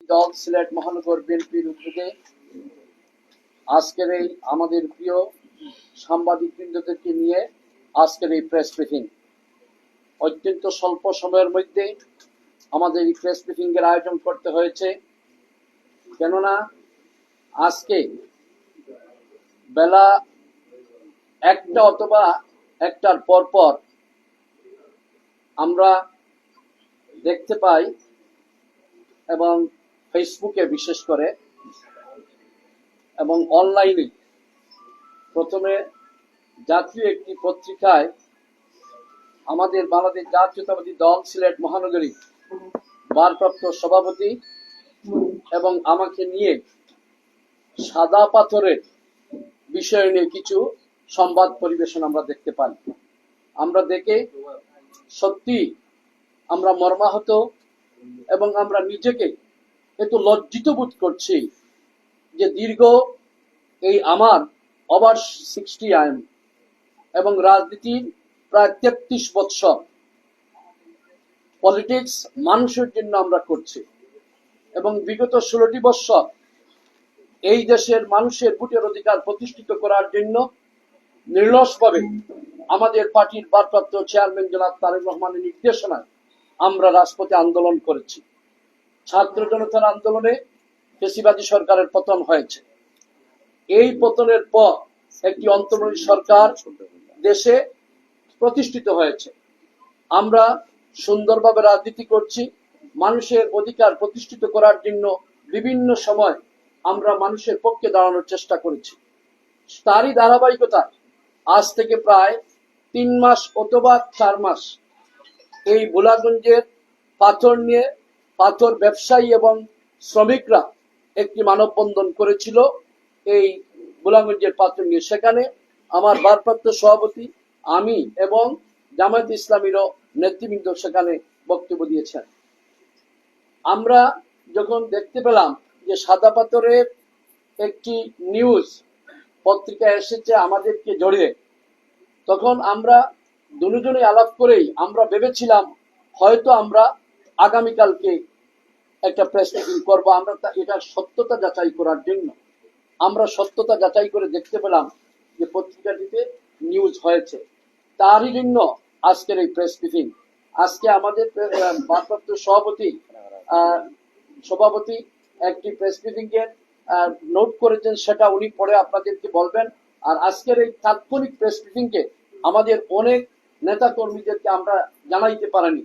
দল সিলেট মহানগর বিএনপির উদ্যোগে আজকের এই আমাদের প্রিয় সাংবাদিক বৃন্দদেরকে নিয়ে আজকের এই প্রেস ব্রিফিং অত্যন্ত স্বল্প সময়ের মধ্যে আমাদের এই প্রেস ব্রিফিং এর আয়োজন করতে হয়েছে। কেননা আজকে বেলা একটা অথবা একটার পর পর আমরা দেখতে পাই এবং ফেসবুকে বিশেষ করে এবং অনলাইনে প্রথমে জাতীয় একটি পত্রিকায় আমাদের বাংলাদেশ জাতীয়তাবাদী দল, সিলেট মহানগরী, ভারপ্রাপ্ত সভাপতি এবং আমাকে নিয়ে সাদা পাথরের বিষয় নিয়ে কিছু সংবাদ পরিবেশন আমরা দেখতে পাই। আমরা দেখে সত্যি আমরা মর্মাহত এবং আমরা নিজেকে একটু লজ্জিত বোধ করছি যে দীর্ঘ এই আমার ওভার সিক্সটি আইন এবং রাজনীতির প্রায় তেত্রিশ বৎসর পলিটিক্স মানুষের জন্য আমরা করছি এবং বিগত ষোলোটি বৎসর এই দেশের মানুষের ভোটের অধিকার প্রতিষ্ঠিত করার জন্য নির্লসভাবে আমাদের পার্টির ভারপ্রাপ্ত চেয়ারম্যান জনাব তারেক রহমানের নির্দেশনায় আমরা রাজপথে আন্দোলন করেছি। ছাত্র জনতার আন্দোলনে ফেসিবাদী সরকারের পতন হয়েছে। এই পতনের পর একটি অন্তর্বর্তী সরকার দেশে প্রতিষ্ঠিত হয়েছে। আমরা সুন্দরভাবে রাজনীতি করছি, মানুষের অধিকার প্রতিষ্ঠিত করার জন্য বিভিন্ন সময় আমরা মানুষের পক্ষে দাঁড়ানোর চেষ্টা করেছি। তারই ধারাবাহিকতায় আজ থেকে প্রায় তিন মাস অথবা চার মাস এই ভোলাগঞ্জের পাথর নিয়ে পাথর ব্যবসায়ী এবং শ্রমিকরা একটি মানববন্ধন করেছিল এই গোলাগঞ্জের পাথর নিয়ে। সেখানে আমার ভারপ্রাপ্ত সভাপতি, আমি এবং জামায়াত ইসলামীরও নেতৃবৃন্দ সেখানে বক্তব্য দিয়েছেন। আমরা যখন দেখতে পেলাম যে সাদা পাথরের একটি নিউজ পত্রিকা এসেছে আমাদেরকে জড়িয়ে, তখন আমরা দুজনে আলাপ করেই আমরা ভেবেছিলাম হয়তো আমরা আগামীকালকে একটা প্রেস মিটিং করব। আমরা এটার সত্যতা যাচাই করার জন্য। আমরা সত্যতা যাচাই করে দেখতে পেলাম যে পত্রিকাটিতে নিউজ হয়েছে। তারই জন্য আজকের এই প্রেস মিটিং আজকে আমাদের ভারপ্রাপ্ত সভাপতি সভাপতি একটি প্রেস মিটিং এর নোট করেছেন, সেটা উনি পরে আপনাদেরকে বলবেন। আর আজকের এই তাৎক্ষণিক প্রেস মিটিং কে আমাদের অনেক নেতা কর্মীদেরকে আমরা জানাইতে পারিনি।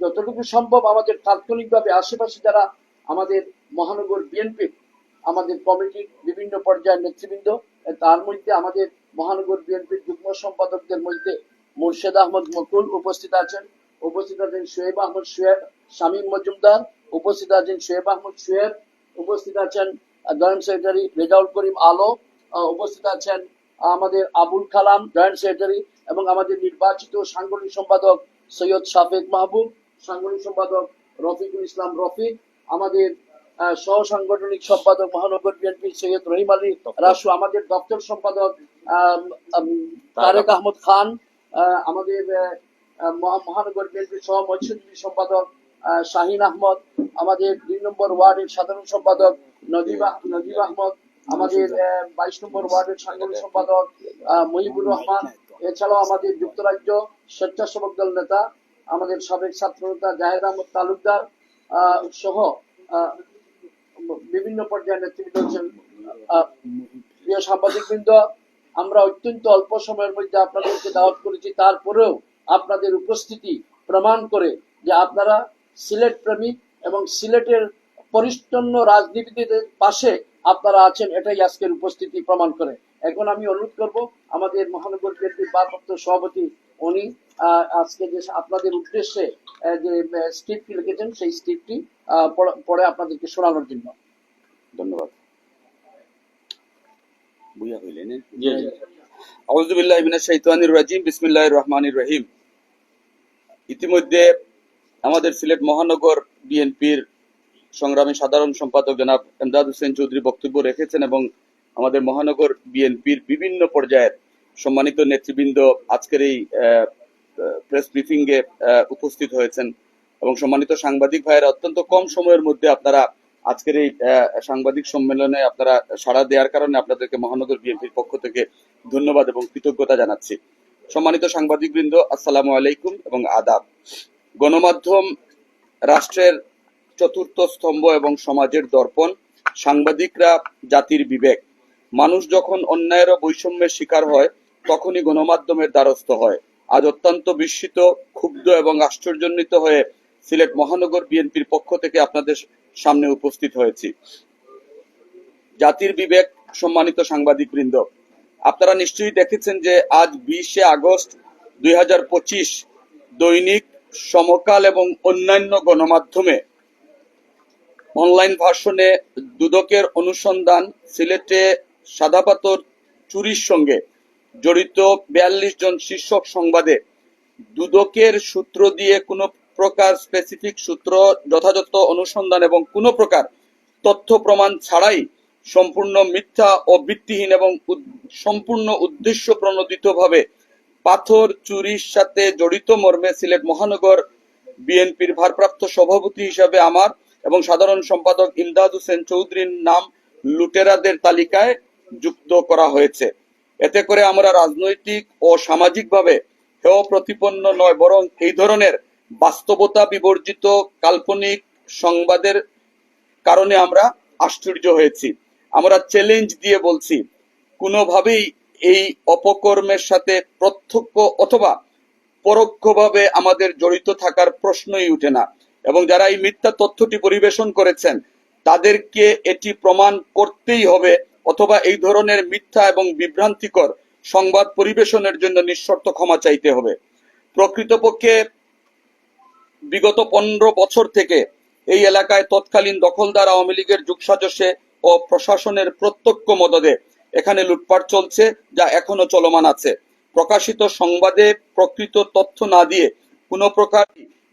যতটুকু সম্ভব আমাদের তাৎক্ষণিকভাবে আশেপাশে যারা আমাদের মহানগর বিএনপি আমাদের কমিটির বিভিন্ন পর্যায়ের নেতৃবৃন্দ, তার মধ্যে আমাদের মহানগর বিএনপির যুগ্ম সম্পাদকদের মধ্যে মুর্শেদ আহমদ মকুল উপস্থিত আছেন উপস্থিত আছেন শোয়েব আহমদ শোয়েব, শামীম মজুমদার উপস্থিত আছেন শোয়েব আহমদ শোয়েব, উপস্থিত আছেন জয়েন্ট সেক্রেটারি রেজাউল করিম আলো উপস্থিত আছেন আমাদের আবুল কালাম জয়েন্ট সেক্রেটারি এবং আমাদের নির্বাচিত সাংগঠনিক সম্পাদক সৈয়দ শাফেক মাহবুব সাংগঠনিক সম্পাদক রফিকুল ইসলাম রফিক, আমাদের সহ সাংগঠনিক সম্পাদক মহানগর বিএনপি সৈয়দ রহিম আলী রাসু, আমাদের দপ্তর সম্পাদক তারেক আহমদ খান আমাদের মহানগর বিএনপি সহ মৎস্যজীবী সম্পাদক শাহিন আহমদ, আমাদের দুই নম্বর ওয়ার্ডের সাধারণ সম্পাদক নজিব নজিব আহমদ, আমাদের বাইশ নম্বর ওয়ার্ডের সাংগঠনিক সম্পাদক মহিবুর রহমান, এছাড়াও আমাদের যুক্তরাজ্য স্বেচ্ছাসেবক দল নেতা আমাদের সাবেক ছাত্র নেতা জাহেদ আহমদ তালুকদার সহ বিভিন্ন পর্যায়ের নেতৃত্ব হচ্ছেন প্রিয় সাংবাদিকবৃন্দ, আমরা অত্যন্ত অল্প সময়ের মধ্যে আপনাদেরকে দাওয়াত করেছি। তারপরেও আপনাদের উপস্থিতি প্রমাণ করে যে আপনারা সিলেট প্রেমিক এবং সিলেটের পরিচ্ছন্ন রাজনীতিদের পাশে আপনারা আছেন, এটাই আজকের উপস্থিতি প্রমাণ করে। এখন আমি অনুরোধ করব, আমাদের মহানগর বিএনপির ভারপ্রাপ্ত সভাপতি, উনি আজকে যে আপনাদের উদ্দেশ্যে যে স্ক্রিপ্টটি লিখেছেন সেই স্ক্রিপ্টটি পড়ে আপনাদেরকে শোনানোর জন্য। ধন্যবাদ। বুঝা হইলেন জি জি। আউযু বিল্লাহি মিনাশ শাইতানির রাজিম বিসমিল্লাহির রহমানির রহিম। ইতিমধ্যে আমাদের সিলেট মহানগর বিএনপির সংগ্রামী সাধারণ সম্পাদক জনাব এমদাদ হোসেন চৌধুরী বক্তব্য রেখেছেন এবং আমাদের মহানগর বিএনপির বিভিন্ন পর্যায়ের সম্মানিত নেতৃবৃন্দ আজকের এই প্রেস ব্রিফিংয়ে উপস্থিত হয়েছেন। এবং সম্মানিত সাংবাদিক ভাইয়েরা, অত্যন্ত কম সময়ের মধ্যে আপনারা আজকের এই সাংবাদিক সম্মেলনে আপনারা সাড়া দেওয়ার কারণে আপনাদেরকে মহানগর বিএনপির পক্ষ থেকে ধন্যবাদ এবং কৃতজ্ঞতা জানাচ্ছি। সম্মানিত সাংবাদিকবৃন্দ, আসসালামু আলাইকুম এবং আদাব। গণমাধ্যম রাষ্ট্রের চতুর্থ স্তম্ভ এবং সমাজের দর্পণ, সাংবাদিকরা জাতির বিবেক। মানুষ যখন অন্যায়ের বৈষম্যের শিকার হয়, তখনই গণমাধ্যমের দ্বারস্থ হয়। আজ অত্যন্ত বিস্মিত, ক্ষুব্ধ এবং আশ্চর্যান্বিত হয়ে সিলেট মহানগর বিএনপির পক্ষ থেকে আপনাদের সামনে উপস্থিত হয়েছি। জাতির বিবেক সম্মানিত সাংবাদিক বৃন্দ আপনারা নিশ্চয়ই দেখেছেন যে আজ বিশে আগস্ট দুই হাজার পঁচিশ দৈনিক সমকাল এবং অন্যান্য গণমাধ্যমে অনলাইন ভার্সনে দুদকের অনুসন্ধান সিলেটে সাদাপাতর চুরির সঙ্গে জড়িত বিয়াল্লিশ জন শীর্ষক সংবাদে দুদকের সূত্র দিয়ে কোনো প্রকার স্পেসিফিক সূত্র যথাযথ অনুসন্ধান এবং কোনো প্রকার তথ্য প্রমাণ ছাড়াই সম্পূর্ণ মিথ্যা ও ভিত্তিহীন এবং সম্পূর্ণ উদ্দেশ্য প্রণোদিতভাবে পাথর চুরির সাথে জড়িত মর্মে সিলেট মহানগর বিএনপির ভারপ্রাপ্ত সভাপতি হিসাবে আমার এবং সাধারণ সম্পাদক ইমদাদ হোসেন চৌধুরীর নাম লুটেরাদের তালিকায় যুক্ত করা হয়েছে। এতে করে আমরা রাজনৈতিক ও সামাজিকভাবে হেয় প্রতিপন্ন নয়, বরং এই ধরনের বাস্তবতা বিবর্জিত কাল্পনিক সংবাদের কারণে আমরা আশ্চর্য হয়েছি। আমরা চ্যালেঞ্জ দিয়ে বলছি, কোনোভাবেই এই অপকর্মের সাথে প্রত্যক্ষ অথবা পরোক্ষভাবে আমাদের জড়িত থাকার প্রশ্নই উঠে না। এবং যারা এই মিথ্যা তথ্যটি পরিবেশন করেছেন, তাদেরকে এটি প্রমাণ করতেই হবে অথবা এই ধরনের মিথ্যা এবং বিভ্রান্তিকর সংবাদ পরিবেশনের জন্য নিঃশর্ত ক্ষমা চাইতে হবে। প্রকৃতপক্ষে বিগত পনেরো বছর থেকে এই এলাকায় তৎকালীন দখলদার আওয়ামী লীগের যুগসাজশে ও প্রশাসনের প্রত্যক্ষ মদদে এখানে লুটপাট চলছে, যা এখনও চলমান আছে। প্রকাশিত সংবাদে প্রকৃত তথ্য না দিয়ে কোনো প্রকার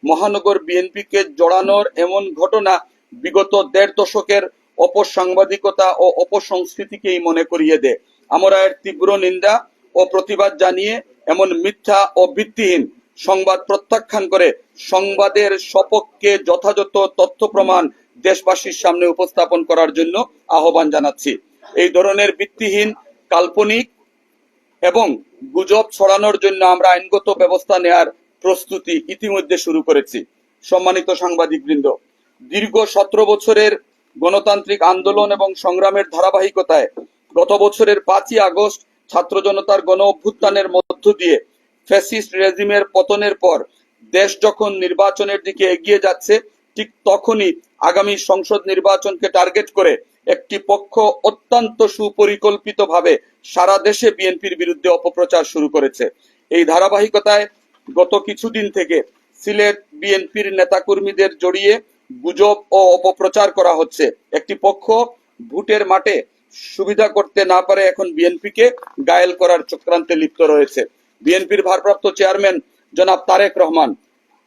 মহানগর বিএনপিকে জড়ানোর এমন ঘটনা বিগত দেড় দশকের অপসাংবাদিকতা ও অপসংস্কৃতিকেই মনে করিয়ে দেয় আমরা এর তীব্র নিন্দা ও প্রতিবাদ জানিয়ে এমন মিথ্যা ও ভিত্তিহীন সংবাদ প্রত্যাখ্যান করে সংবাদের সপক্ষে যথাযথ তথ্য প্রমাণ দেশবাসীর সামনে উপস্থাপন করার জন্য আহ্বান জানাচ্ছি। এই ধরনের ভিত্তিহীন, কাল্পনিক এবং গুজব ছড়ানোর জন্য আমরা আইনগত ব্যবস্থা নেয়ার প্রস্তুতি ইতিমধ্যে শুরু করেছি। সম্মানিত সাংবাদিকবৃন্দ, দীর্ঘ সতেরো বছরের গণতান্ত্রিক আন্দোলন এবং সংগ্রামের ধারাবাহিকতায় গত বছরের পাঁচই আগস্ট ছাত্র জনতার গণ অভ্যুত্থানের মধ্য দিয়ে ফ্যাসিস্ট রেজিমের পতনের পর দেশ যখন নির্বাচনের দিকে এগিয়ে যাচ্ছে, ঠিক তখনই আগামী সংসদ নির্বাচনকে টার্গেট করে একটি পক্ষ অত্যন্ত সুপরিকল্পিতভাবে সারা দেশে বিএনপির বিরুদ্ধে অপপ্রচার শুরু করেছে। এই ধারাবাহিকতায় গত কিছুদিন থেকে সিলেট বিএনপির নেতাকর্মীদের জড়িয়ে গুজব ও অপপ্রচার করা হচ্ছে। একটি পক্ষ ভোটের মাঠে সুবিধা করতে না পারে, এখন বিএনপিকে গায়েল করার চক্রান্তে লিপ্ত রয়েছে। বিএনপির ভারপ্রাপ্ত চেয়ারম্যান জনাব তারেক রহমান,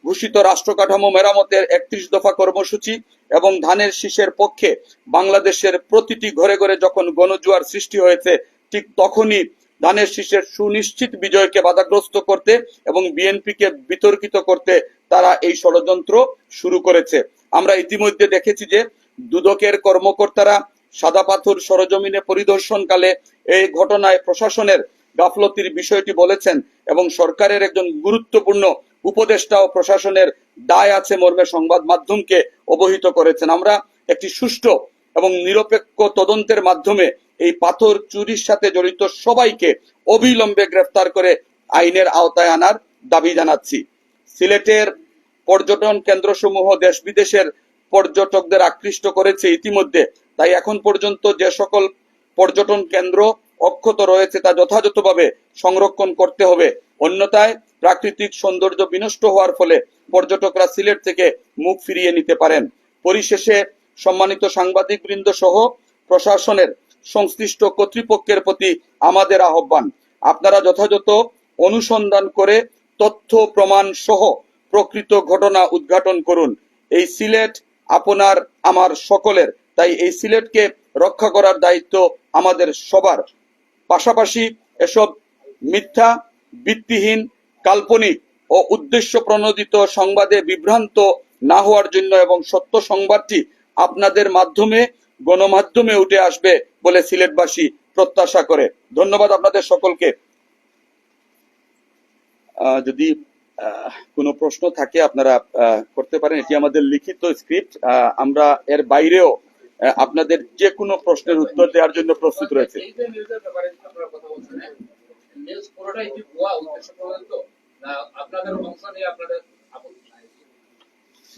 ঘোষিত রাষ্ট্র কাঠামো মেরামতের একত্রিশ দফা কর্মসূচি এবং ধানের শীষের পক্ষে বাংলাদেশের প্রতিটি ঘরে ঘরে যখন গণজুয়ার সৃষ্টি হয়েছে, ঠিক তখনই ধানের শীষের সুনিশ্চিত বিজয়কে বাধাগ্রস্ত করতে এবং বিএনপিকে বিতর্কিত করতে তারা এই ষড়যন্ত্র শুরু করেছে। আমরা ইতিমধ্যে দেখেছি যে দুদকের কর্মকর্তারা সাদা পাথর সরজমিনে পরিদর্শনকালে এই ঘটনায় প্রশাসনের গাফলতির বিষয়টি বলেছেন এবং সরকারের একজন গুরুত্বপূর্ণ উপদেষ্টা ও প্রশাসনের দায় আছে মর্মে সংবাদ মাধ্যমকে অবহিত করেছেন। আমরা একটি সুষ্ঠু এবং নিরপেক্ষ তদন্তের মাধ্যমে এই পাথর চুরির সাথে জড়িত সবাইকে অবিলম্বে গ্রেফতার করে আইনের আওতায় আনার দাবি জানাচ্ছি। সিলেটের পর্যটন কেন্দ্রসমূহ দেশ বিদেশের পর্যটকদের আকৃষ্ট করেছে ইতিমধ্যে। তাই এখন পর্যন্ত যে সকল পর্যটন কেন্দ্র অক্ষত রয়েছে তা যথাযথভাবে সংরক্ষণ করতে হবে। অন্যথায় প্রাকৃতিক সৌন্দর্য বিনষ্ট হওয়ার ফলে পর্যটকরা সিলেট থেকে মুখ ফিরিয়ে নিতে পারেন। পরিশেষে সম্মানিত সাংবাদিক বৃন্দ সহ প্রশাসনের সংশ্লিষ্ট কর্তৃপক্ষের প্রতি আমাদের আহ্বান। আপনারা যথাযথ অনুসন্ধান করে তথ্য, প্রমাণ সহ প্রকৃত ঘটনা উদ্ঘাটন করুন। এই সিলেট আপনার, আমার সকলের। তাই এই সিলেটকে রক্ষা করার দায়িত্ব আমাদের সবার। পাশাপাশি এসব মিথ্যা, ভিত্তিহীন, কাল্পনিক ও উদ্দেশ্য প্রণোদিত সংবাদে বিভ্রান্ত না হওয়ার জন্য এবং সত্য সংবাদটি আপনাদের মাধ্যমে, গণমাধ্যমে উঠে আসবে বলে সিলেটবাসী প্রত্যাশা করে। ধন্যবাদ আপনাদের সকলকে। যদি কোনো প্রশ্ন থাকে আপনারা করতে পারেন। এটি আমাদের লিখিত স্ক্রিপ্ট আমরা এর বাইরেও আপনাদের যে কোনো প্রশ্নের উত্তর দেওয়ার জন্য প্রস্তুত রয়েছে।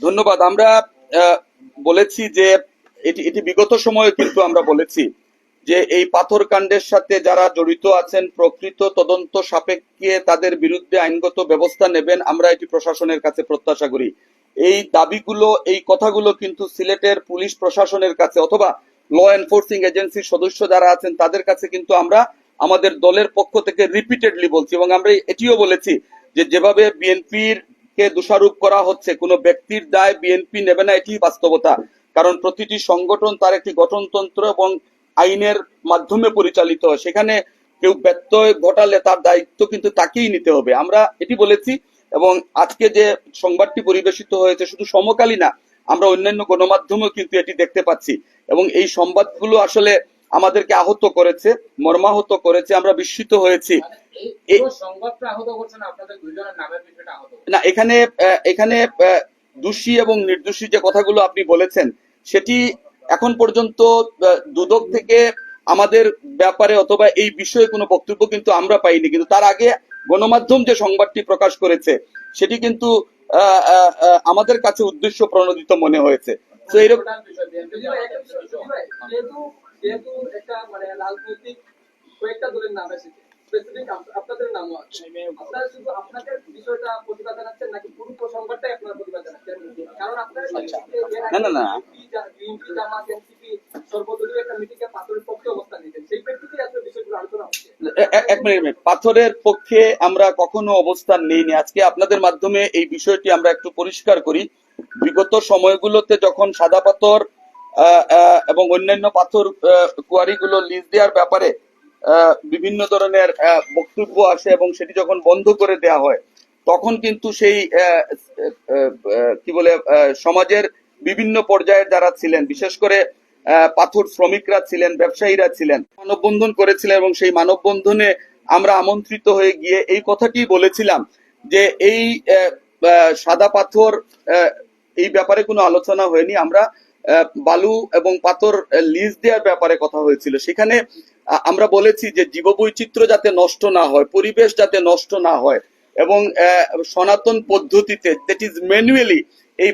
ধন্যবাদ। আমরা বলেছি যে এটি এটি বিগত সময়ে কিন্তু আমরা বলেছি যে এই পাথর কাণ্ডের সাথে যারা জড়িত আছেন, প্রকৃত তদন্ত সাপেক্ষে তাদের বিরুদ্ধে আইনগত ব্যবস্থা নেবেন, আমরা এটি প্রশাসনের কাছে প্রত্যাশা করি। এই দাবিগুলো, এই কথাগুলো কিন্তু সিলেটের পুলিশ প্রশাসনের কাছে অথবা ল এনফোর্সিং এজেন্সির সদস্য যারা আছেন, তাদের কাছে কিন্তু আমরা আমাদের দলের পক্ষ থেকে রিপিটেডলি বলছি এবং আমরা এটিও বলেছি যে যেভাবে বিএনপির কে দোষারোপ করা হচ্ছে, কোনো ব্যক্তির দায় বিএনপি নেবে না এটি বাস্তবতা। কারণ প্রতিটি সংগঠন তার একটি গঠনতন্ত্র এবং আইনের মাধ্যমে পরিচালিত সেখানে কেউ ব্যত্যয় ঘটালে তার দায়িত্ব কিন্তু তাকেই নিতে হবে। আমরা এটি বলেছি এবং আজকে যে সংবাদটি পরিবেশিত হয়েছে শুধু সমকালী না আমরা অন্যান্য গণমাধ্যমেও কিন্তু এটি দেখতে পাচ্ছি। এবং এই সংবাদগুলো আসলে আমাদেরকে আহত করেছে মর্মাহত করেছে আমরা বিস্মিত হয়েছি। না এখানে এখানে দোষী এবং নির্দোষী যে কথাগুলো আপনি বলেছেন সেটি এখন পর্যন্ত দুদক থেকে আমাদের ব্যাপারে অথবা এই বিষয়ে কোনো বক্তব্য কিন্তু আমরা পাইনি। কিন্তু তার আগে গণমাধ্যম যে সংবাদটি প্রকাশ করেছে, সেটি কিন্তু আমাদের কাছে উদ্দেশ্য প্রণোদিত মনে হয়েছে। তো একটা মানে রাজনৈতিক কয়েকটা দলের নাম এসেছে। স্পেসিফিক আপনাদের নামও আছে। আপনারা শুধু আপনাদের বিষয়টা প্রতিবাদ জানাচ্ছেন নাকি পুরো সংবাদটাই আপনারা প্রতিবাদ জানাচ্ছেন? কারণ আপনারা না, না, না। বিএনপি জামাত এনসিপি সর্বদলীয় একটা মিটিংয়ে পাথরের পক্ষে অবস্থান নিতেন সেই প্রেক্ষিতে আসলে বিষয়গুলো আলোচনা হচ্ছে। এক মিনিট পাথরের পক্ষে আমরা কখনো অবস্থান নেইনি। আজকে আপনাদের মাধ্যমে এই বিষয়টি আমরা একটু পরিষ্কার করি। বিগত সময়গুলোতে যখন সাদা পাথর এবং অন্যান্য পাথর কুয়ারিগুলো লিজ দেওয়ার ব্যাপারে বিভিন্ন ধরনের বক্তব্য আসে এবং সেটি যখন বন্ধ করে দেওয়া হয়, তখন কিন্তু সেই কি বলে সমাজের বিভিন্ন পর্যায়ের যারা ছিলেন, বিশেষ করে পাথর শ্রমিকরা ছিলেন, ব্যবসায়ীরা ছিলেন, মানববন্ধন করেছিলেন এবং সেই মানববন্ধনে আমরা আমন্ত্রিত হয়ে গিয়ে এই কথাটি বলেছিলাম যে এই সাদা পাথর এই ব্যাপারে কোনো আলোচনা হয়নি। আমরা বালু এবং পাথর লিজ দেওয়ার ব্যাপারে কথা হয়েছিল। সেখানে আমরা বলেছি যে জীববৈচিত্র্য যাতে নষ্ট না হয়, পরিবেশ যাতে নষ্ট না হয় এবং সনাতন পদ্ধতিতে দ্যাট ইজ ম্যানুয়ালি এই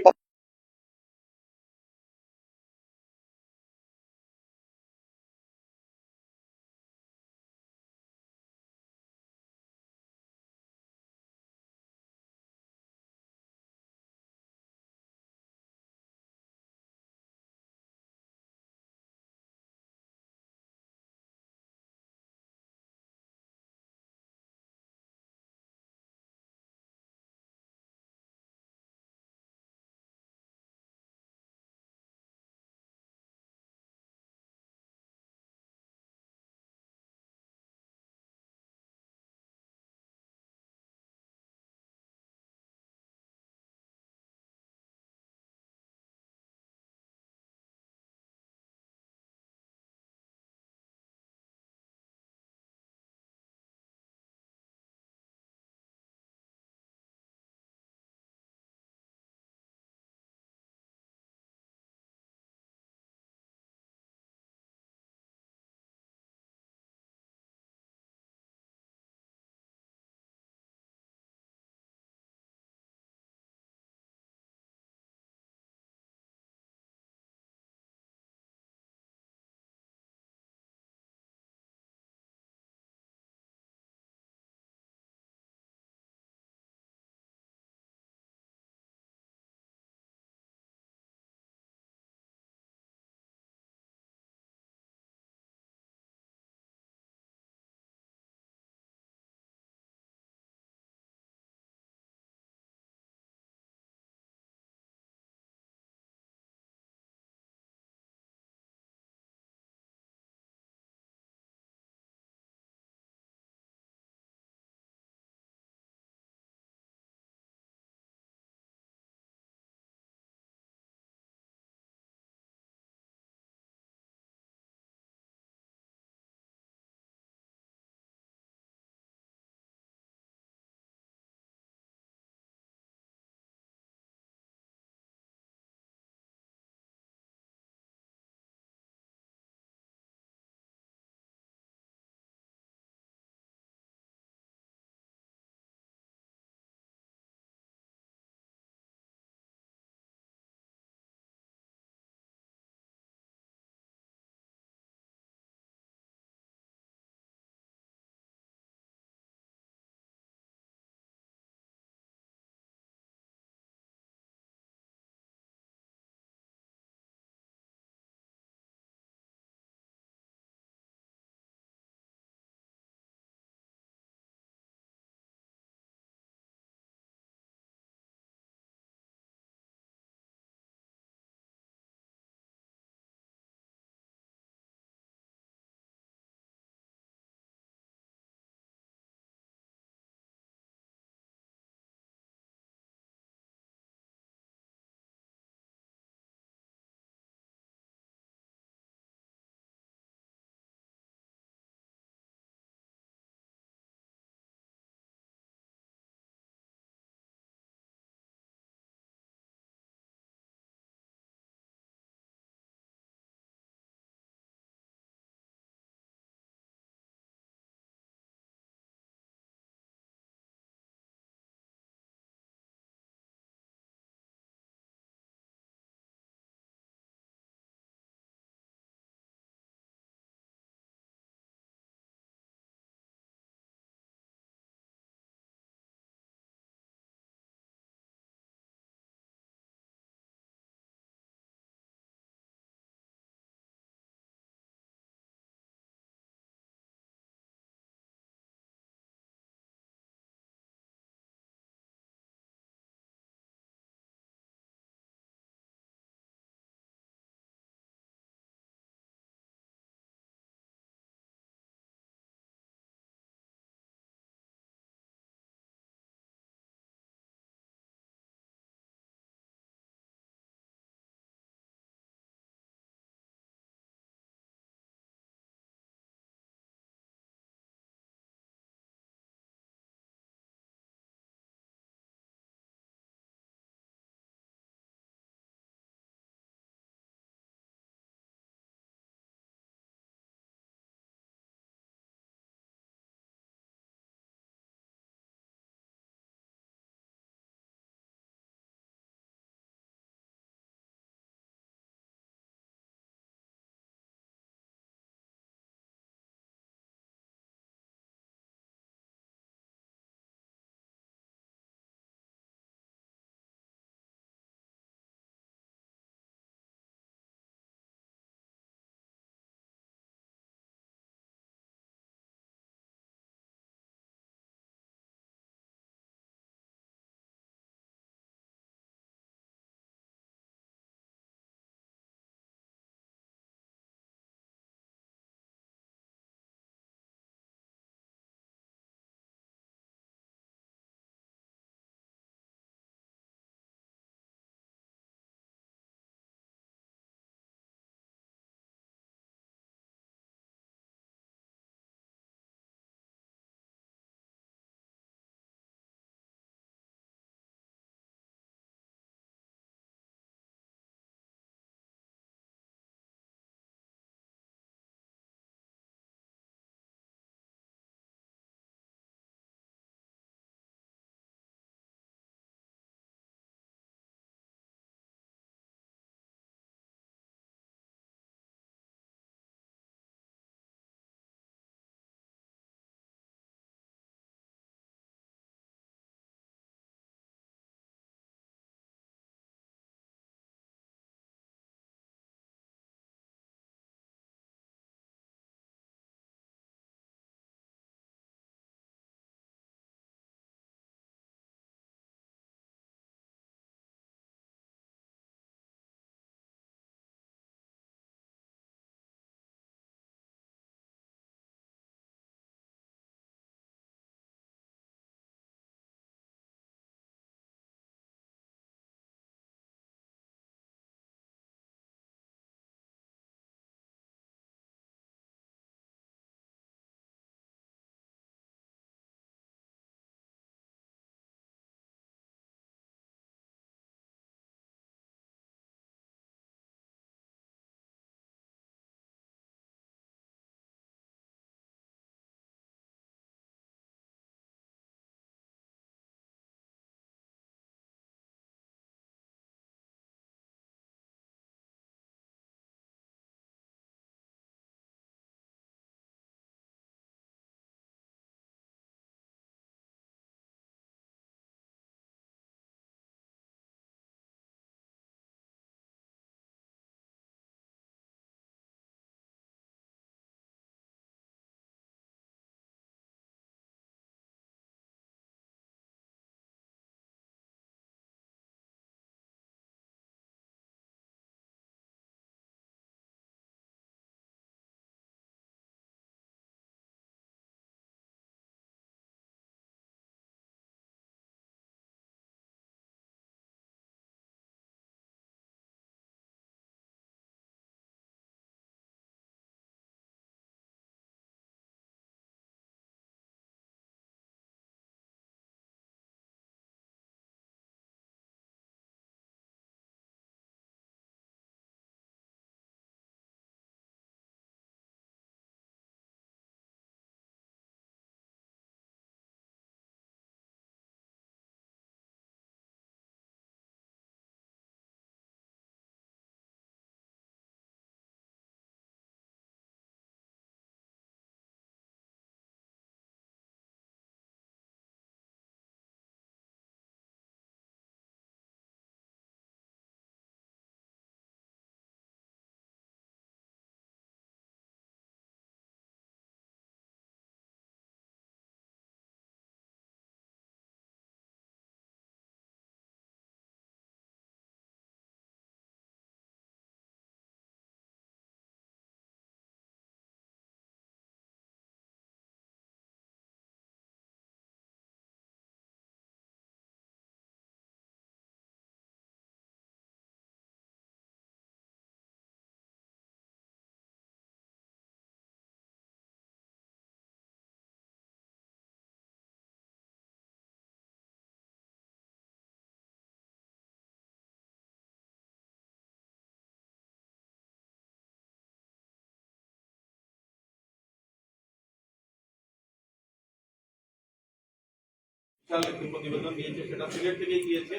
একটি প্রতিবেদন দিয়েছে সেটা সিলেট থেকেই গিয়েছে।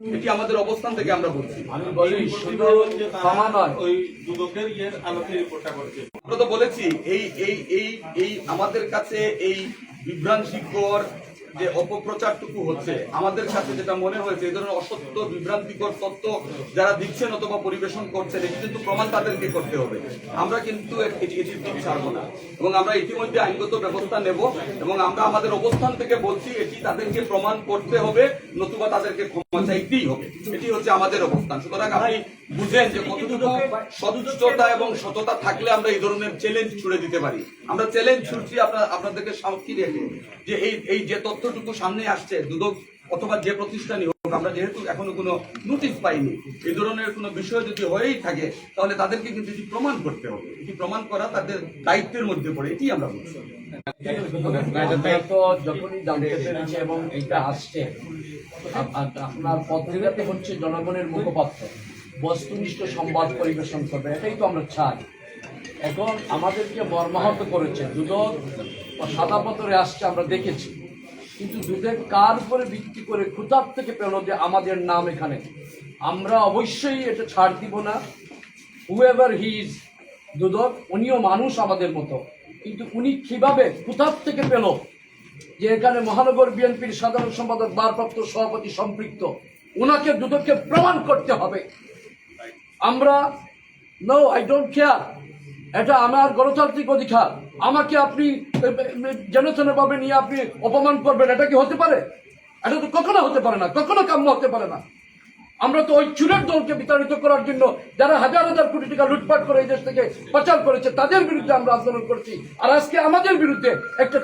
এটি আমাদের অবস্থান থেকে আমরা বলছি। আমরা তো বলেছি এই এই এই এই আমাদের কাছে এই বিভ্রান্তিকর যে অপপ্রচারটুকু হচ্ছে, আমাদের কাছে যেটা মনে হয়েছে, এই ধরনের অসত্য, বিভ্রান্তিকর তথ্য যারা দিচ্ছেন অথবা পরিবেশন করছেন, এটি কিন্তু প্রমাণ তাদেরকে করতে হবে। আমরা কিন্তু এটির ছাড়বো না। এবং আমরা ইতিমধ্যে আইনগত ব্যবস্থা নেব এবং আমরা আমাদের অবস্থান থেকে বলছি, এটি তাদেরকে প্রমাণ করতে হবে, নতুবা তাদেরকে ক্ষমা চাইতেই হবে। এটি হচ্ছে আমাদের অবস্থান। সুতরাং আপনি বুঝেন যে কতটুকু সদুষ্টতা এবং সততা থাকলে আমরা এই ধরনের চ্যালেঞ্জ ছুড়ে দিতে পারি। আমরা চ্যালেঞ্জ ছুড়ছি আপনাদেরকে সাক্ষী রেখে যে এই এই যে তথ্যটুকু সামনে আসছে, দুদক অথবা যে প্রতিষ্ঠানই হোক, আমরা যেহেতু এখনও কোনো নোটিশ পাইনি, এই ধরনের কোনো বিষয় যদি হয়েই থাকে, তাহলে তাদেরকে কিন্তু এটি প্রমাণ করতে হবে। এটি প্রমাণ করা তাদের দায়িত্বের মধ্যে পড়ে এটি আমরা বলছি। সাদা পত্রে আসছে, আমরা দেখেছি। কিন্তু দুধের কার উপরে ভিত্তি করে খুতাব থেকে পেল যে আমাদের নাম এখানে? আমরা অবশ্যই এটা ছাড় দিব না। হুএভার হি ইজ দুদক উনিও মানুষ আমাদের মতো। কিন্তু উনি কীভাবে কোথার থেকে পেল? যে এখানে মহানগর বিএনপির সাধারণ সম্পাদক, ভারপ্রাপ্ত সভাপতি সম্পৃক্ত ওনাকে দুদককে প্রমাণ করতে হবে। আমরা নো আই ডোন্ট কেয়ার এটা আমার গণতান্ত্রিক অধিকার। আমাকে আপনি জেনেশনে ভাবে নিয়ে আপনি অপমান করবেন, এটা কি হতে পারে? এটা তো কখনো হতে পারে না, কখনো কাম্য হতে পারে না। আমরা তো ওই চুরের দলকে বিতাড়িত করার জন্য যারা হাজার হাজার কোটি টাকা লুটপাট করে এই দেশ থেকে প্রচার করেছে, তাদের বিরুদ্ধে আমরা আন্দোলন করছি। আর আজকে আমাদের বিরুদ্ধে একটা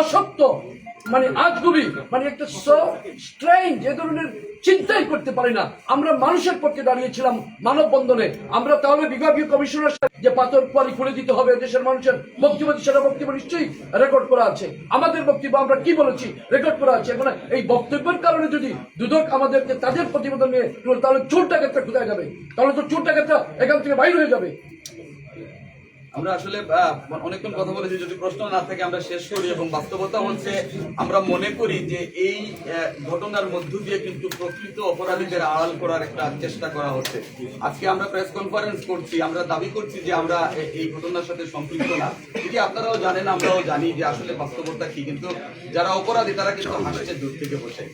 অসত্য মানে আজগুবি মানে একটা স্ট্রেঞ্জ এ ধরনের চিন্তাই করতে পারি না। আমরা মানুষের পক্ষে দাঁড়িয়েছিলাম মানববন্ধনে। আমরা তাহলে বিভাগীয় কমিশনার যে পাথর পারি খুলে দিতে হবে দেশের মানুষের বক্তব্য সেটা বক্তব্য নিশ্চয়ই রেকর্ড করা আছে। আমাদের বক্তব্য আমরা কি বলেছি? রেকর্ড করা আছে। এখন এই বক্তব্যের কারণে যদি দুদক আমাদেরকে তাদের প্রতিবেদন নিয়ে তাহলে চোর টাকাটা কোথায় যাবে। তাহলে তো চোর টাকাটা এখান থেকে বাইর হয়ে যাবে। আমরা আসলে অনেকক্ষণ কথা বলেছি যদি প্রশ্ন না থাকে আমরা শেষ করি এবং বাস্তবতা হচ্ছে আমরা মনে করি যে এই ঘটনার মধ্য দিয়ে কিন্তু প্রকৃত অপরাধীদের আড়াল করার একটা চেষ্টা করা হচ্ছে। আজকে আমরা প্রেস কনফারেন্স করছি আমরা দাবি করছি যে আমরা এই ঘটনার সাথে সম্পৃক্ত না। এটি আপনারাও জানেন আমরাও জানি যে আসলে বাস্তবতা কি কিন্তু যারা অপরাধী তারা কিন্তু হাসছে দূর থেকে বসে।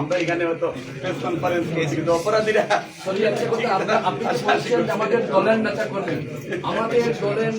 আমরা এখানে হয়তো প্রেস কনফারেন্স করেছি কিন্তু অপরাধীরা আমাদের দলের নেতা কর্মী। আমাদের দলের